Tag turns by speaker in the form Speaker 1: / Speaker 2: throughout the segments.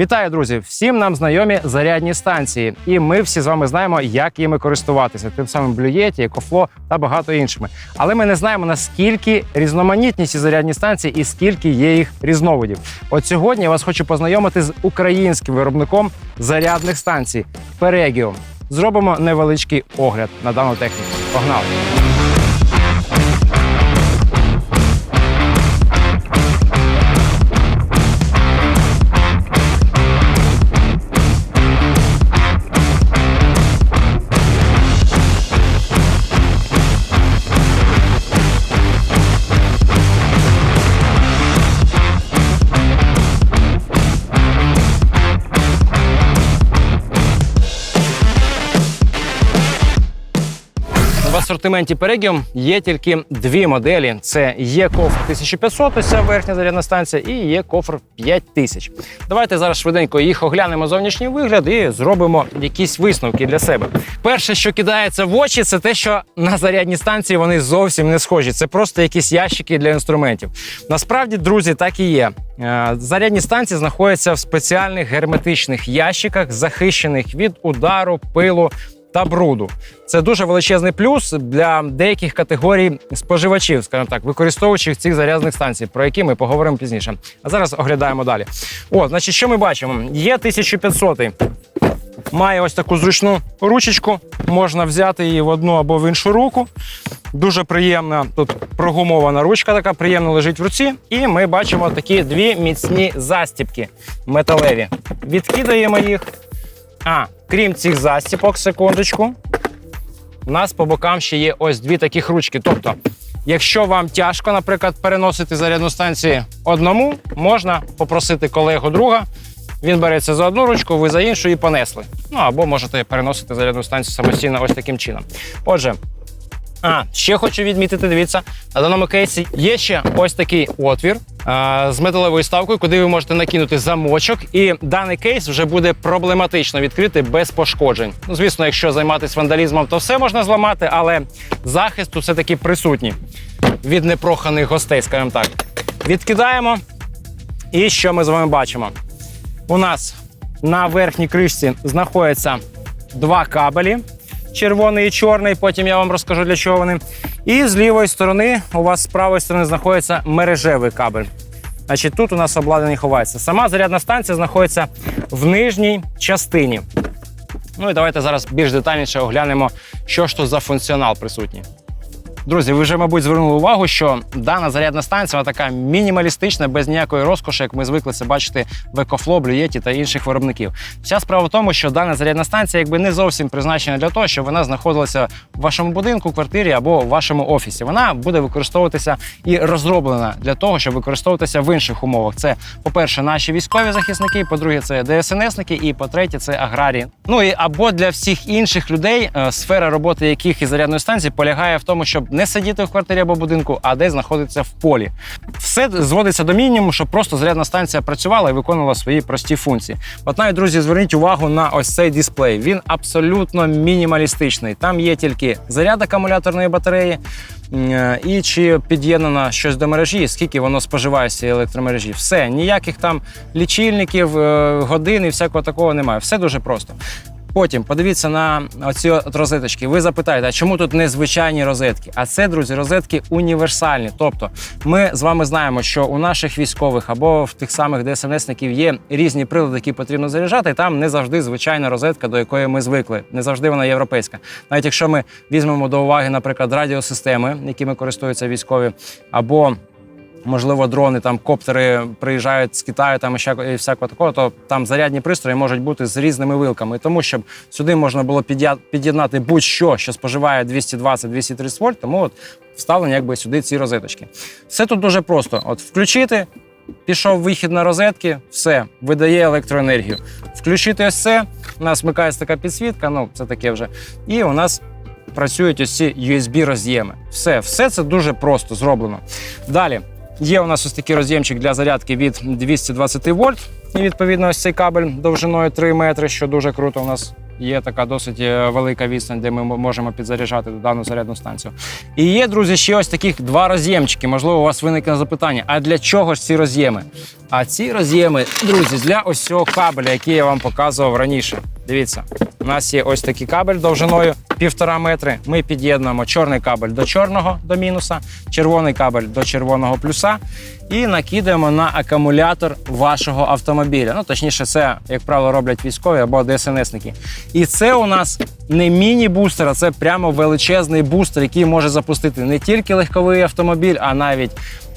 Speaker 1: Вітаю, друзі! Всім нам знайомі зарядні станції, і ми всі з вами знаємо, як їми користуватися, тим самим Блюєті, Екофло та багато іншими. Але ми не знаємо наскільки різноманітні ці зарядні станції і скільки є їх різновидів. От сьогодні я вас хочу познайомити з українським виробником зарядних станцій Перегіо. Зробимо невеличкий огляд на дану техніку. Погнали! В асортименті Peregium є тільки дві моделі: це є кофр 1500, ось ця верхня зарядна станція, і є кофр 5000. Давайте зараз швиденько їх оглянемо зовнішній вигляд і зробимо якісь висновки для себе. Перше, що кидається в очі, це те, що на зарядні станції вони зовсім не схожі. Це просто якісь ящики для інструментів. Насправді, друзі, так і є. Е, Зарядні станції знаходяться в спеціальних герметичних ящиках, захищених від удару, пилу та бруду. Це дуже величезний плюс для деяких категорій споживачів, скажімо так, використовуючих цих зарядних станцій, про які ми поговоримо пізніше. А зараз оглядаємо далі. О, значить, що ми бачимо? Є 1500 Має ось таку зручну ручечку, можна взяти її в одну або в іншу руку. Дуже приємна тут прогумована ручка, така приємно лежить в руці. І ми бачимо такі дві міцні застіпки металеві. Відкидаємо їх. А, крім цих застіпок, секундочку, у нас по бокам ще є ось дві таких ручки. Тобто, якщо вам тяжко, наприклад, переносити зарядну станцію одному, можна попросити колегу друга. Він береться за одну ручку, ви за іншу і понесли. Ну або можете переносити зарядну станцію самостійно ось таким чином. Отже, а, ще хочу відмітити, дивіться, на даному кейсі є ще ось такий отвір а, з металевою ставкою, куди ви можете накинути замочок, і даний кейс вже буде проблематично відкрити без пошкоджень. Ну, звісно, якщо займатися вандалізмом, то все можна зламати, але захист тут все-таки присутній від непроханих гостей, скажімо так. Відкидаємо. І що ми з вами бачимо? У нас на верхній кришці знаходяться два кабелі червоний і чорний. Потім я вам розкажу для чого вони. І з лівої сторони у вас з правої сторони знаходиться мережевий кабель. Значить, тут у нас обладнання ховається. Сама зарядна станція знаходиться в нижній частині. Ну і давайте зараз більш детальніше оглянемо, що ж тут за функціонал присутній. Друзі, ви вже, мабуть, звернули увагу, що дана зарядна станція вона така мінімалістична, без ніякої розкоші, як ми звикли це бачити в Екофло, Блюєті та інших виробників. Вся справа в тому, що дана зарядна станція якби не зовсім призначена для того, щоб вона знаходилася в вашому будинку, квартирі або в вашому офісі. Вона буде використовуватися і розроблена для того, щоб використовуватися в інших умовах. Це, по-перше, наші військові захисники, по-друге, це ДСНСники, і по-третє, це аграрії. Ну і або для всіх інших людей, е, сфера роботи яких і зарядної станції полягає в тому, щоб не сидіти в квартирі або будинку, а десь знаходитися в полі. Все зводиться до мінімуму, щоб просто зарядна станція працювала і виконувала свої прості функції. От навіть, друзі, зверніть увагу на ось цей дисплей. Він абсолютно мінімалістичний. Там є тільки заряд акумуляторної батареї. е, І чи під'єднано щось до мережі, скільки воно споживає з цієї електромережі. Все, ніяких там лічильників, е, годин і всякого такого немає. Все дуже просто. Потім подивіться на оці от розеточки. Ви запитаєте, а чому тут незвичайні розетки? А це, друзі, розетки універсальні. Тобто, ми з вами знаємо, що у наших військових або в тих самих ДСНСників є різні прилади, які потрібно заряджати. і Там не завжди звичайна розетка, до якої ми звикли. Не завжди вона європейська. Навіть якщо ми візьмемо до уваги, наприклад, радіосистеми, якими користуються військові, або Можливо, дрони, там коптери приїжджають з Китаю там і всяко- і всякого такого, то там зарядні пристрої можуть бути з різними вилками. Тому, щоб сюди можна було під'єднати будь-що, що споживає 220-230 вольт, тому от вставлені якби сюди ці розеточки. Все тут дуже просто: от включити, пішов вихід на розетки, все, видає електроенергію. Включити ось це, у нас вмикається така підсвітка, ну це таке вже. І у нас працюють ось ці USB роз'єми. Все, все це дуже просто зроблено. Далі. Є у нас ось такий роз'ємчик для зарядки від 220 вольт. І відповідно ось цей кабель довжиною 3 метри, що дуже круто. У нас є така досить е, велика відстань, де ми можемо підзаряджати дану зарядну станцію. І є, друзі, ще ось таких два роз'ємчики. Можливо, у вас виникне запитання: а для чого ж ці роз'єми? А ці роз'єми, друзі, для ось цього кабеля, який я вам показував раніше. Дивіться, у нас є ось такий кабель довжиною півтора метри. Ми під'єднуємо чорний кабель до чорного до мінуса, червоний кабель до червоного плюса і накидаємо на акумулятор вашого автомобіля. Ну, точніше, це, як правило, роблять військові або ДСНСники. І це у нас не міні-бустер, а це прямо величезний бустер, який може запустити не тільки легковий автомобіль, а навіть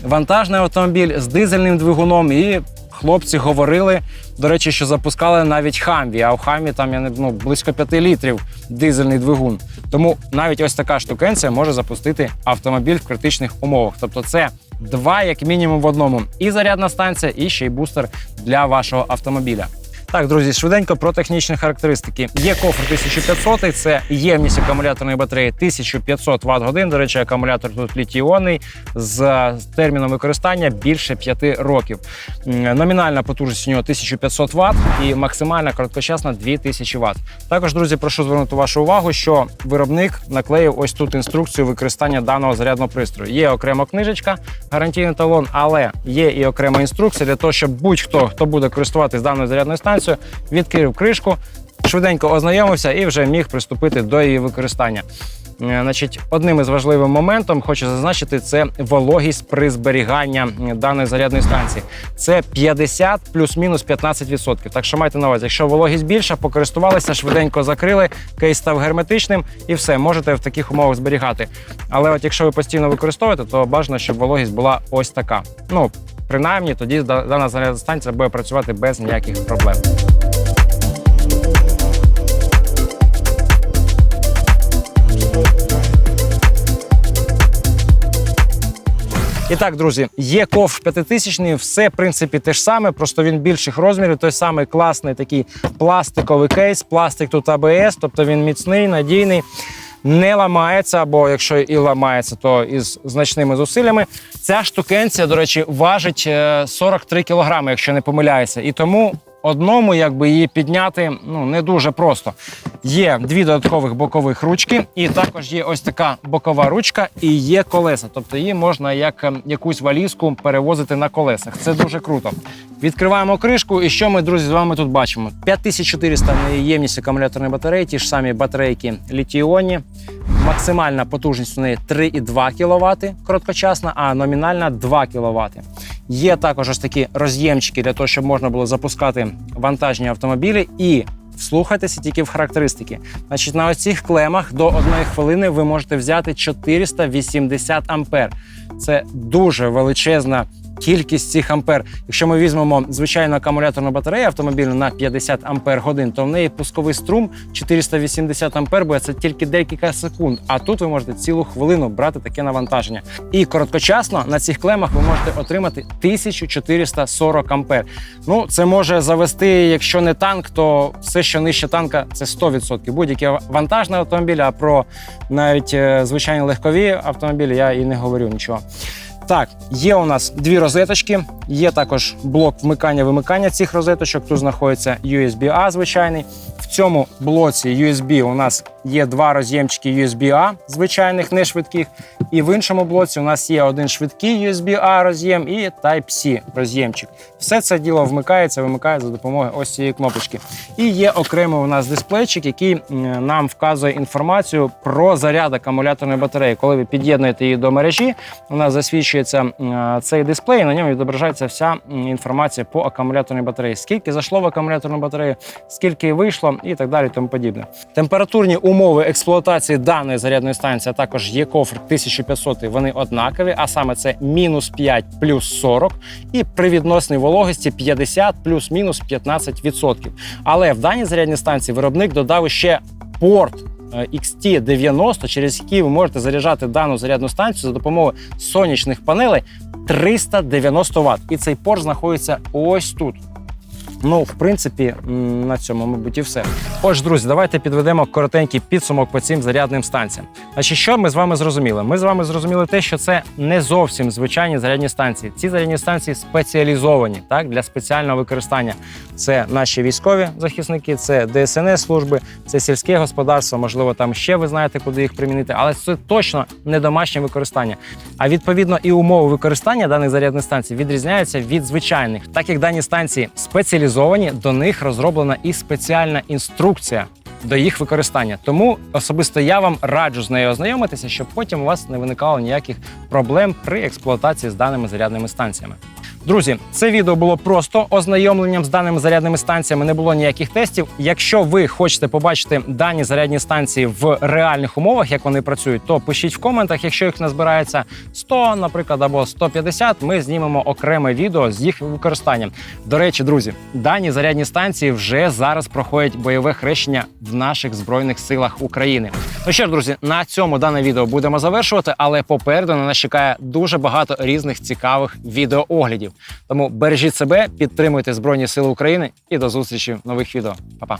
Speaker 1: вантажний автомобіль з дизельним двигуном. І хлопці говорили, до речі, що запускали навіть хамві, а в хамі там я не ну, близько 5 літрів дизельний двигун. Тому навіть ось така штукенція може запустити автомобіль в критичних умовах. Тобто, це два як мінімум в одному: і зарядна станція, і ще й бустер для вашого автомобіля. Так, друзі, швиденько про технічні характеристики. Є кофр 1500, це ємність акумуляторної батареї 1500 Вт годин. До речі, акумулятор тут літій-іонний з терміном використання більше 5 років. Номінальна потужність у нього 1500 Вт і максимальна короткочасна 2000 Вт. Також, друзі, прошу звернути вашу увагу, що виробник наклеїв ось тут інструкцію використання даного зарядного пристрою. Є окремо книжечка, гарантійний талон, але є і окрема інструкція для того, щоб будь-хто, хто буде користуватись даною зарядною станцією, відкрив кришку, швиденько ознайомився і вже міг приступити до її використання. Е, Значить, одним із важливим моментом хочу зазначити це вологість при зберіганні даної зарядної станції. Це 50 плюс-мінус 15%. Так що майте на увазі, якщо вологість більша, покористувалися, швиденько закрили, кейс став герметичним і все, можете в таких умовах зберігати. Але от якщо ви постійно використовуєте, то бажано, щоб вологість була ось така. Ну, принаймні, тоді дана зарядна станція буде працювати без ніяких проблем. І так, друзі, є ковш п'ятитисячний, все в принципі те ж саме, просто він більших розмірів. Той самий класний такий пластиковий кейс, пластик тут АБС, тобто він міцний, надійний. Не ламається, або якщо і ламається, то із значними зусиллями. Ця штукенція, до речі, важить е, 43 кілограми, якщо не помиляюся. І тому одному якби її підняти ну не дуже просто. Є дві додаткових бокових ручки, і також є ось така бокова ручка, і є колеса. Тобто її можна як ем, якусь валізку перевозити на колесах. Це дуже круто. Відкриваємо кришку, і що ми, друзі, з вами тут бачимо? 5400 в ємність акумуляторної батареї, ті ж самі батарейки літій-іонні. Максимальна потужність у неї 3,2 кВт короткочасна, а номінальна 2 кВт. Є також ось такі роз'ємчики для того, щоб можна було запускати вантажні автомобілі і. Вслухайтеся тільки в характеристики. Значить, на ось цих клемах до одної хвилини ви можете взяти 480 ампер. Це дуже величезна кількість цих ампер. Якщо ми візьмемо звичайну акумуляторну батарею автомобільну на 50 ампер годин, то в неї пусковий струм 480 ампер буде це тільки декілька секунд. А тут ви можете цілу хвилину брати таке навантаження. І короткочасно на цих клемах ви можете отримати 1440 ампер. Ну, це може завести, якщо не танк, то все, що нижче танка, це 100%. Будь-які вантажні автомобілі, а про навіть е, звичайні легкові автомобілі я і не говорю нічого. Так, є у нас дві розеточки, є також блок вмикання-вимикання цих розеточок. Тут знаходиться USB-A звичайний. В цьому блоці USB у нас є два роз'ємчики USB-A звичайних, не швидких. І в іншому блоці у нас є один швидкий USB-A роз'єм і Type-C роз'ємчик. Все це діло вмикається, вимикається за допомогою ось цієї кнопочки. І є окремий у нас дисплейчик, який нам вказує інформацію про заряд акумуляторної батареї. Коли ви під'єднуєте її до мережі, у нас засвідчується цей дисплей, і на ньому відображається вся інформація по акумуляторній батареї. Скільки зайшло в акумуляторну батарею, скільки вийшло і так далі. Тому подібне. Температурні умови експлуатації даної зарядної станції, а також є кофр 1500, вони однакові, а саме це мінус 5 плюс 40 і при відносній вологості 50 плюс-мінус 15%. Але в даній зарядній станції виробник додав ще порт е, XT90, через який ви можете заряджати дану зарядну станцію за допомогою сонячних панелей 390 Вт. І цей порт знаходиться ось тут. Ну, в принципі, на цьому, мабуть, і все. Отож, друзі, давайте підведемо коротенький підсумок по цим зарядним станціям. Значить, що ми з вами зрозуміли? Ми з вами зрозуміли те, що це не зовсім звичайні зарядні станції. Ці зарядні станції спеціалізовані так, для спеціального використання. Це наші військові захисники, це ДСНС служби, це сільське господарство. Можливо, там ще ви знаєте, куди їх примінити, але це точно не домашнє використання. А відповідно і умови використання даних зарядних станцій відрізняються від звичайних, так як дані станції спеціалізовані, до них розроблена і спеціальна інструкція. До їх використання, тому особисто я вам раджу з нею ознайомитися, щоб потім у вас не виникало ніяких проблем при експлуатації з даними зарядними станціями. Друзі, це відео було просто ознайомленням з даними зарядними станціями. Не було ніяких тестів. Якщо ви хочете побачити дані зарядні станції в реальних умовах, як вони працюють, то пишіть в коментах. Якщо їх назбирається 100, наприклад, або 150, ми знімемо окреме відео з їх використанням. До речі, друзі, дані зарядні станції вже зараз проходять бойове хрещення в наших збройних силах України. Ну що ж, друзі, на цьому дане відео будемо завершувати, але попереду на нас чекає дуже багато різних цікавих відеооглядів. Тому бережіть себе, підтримуйте Збройні Сили України і до зустрічі в нових відео. Па-па!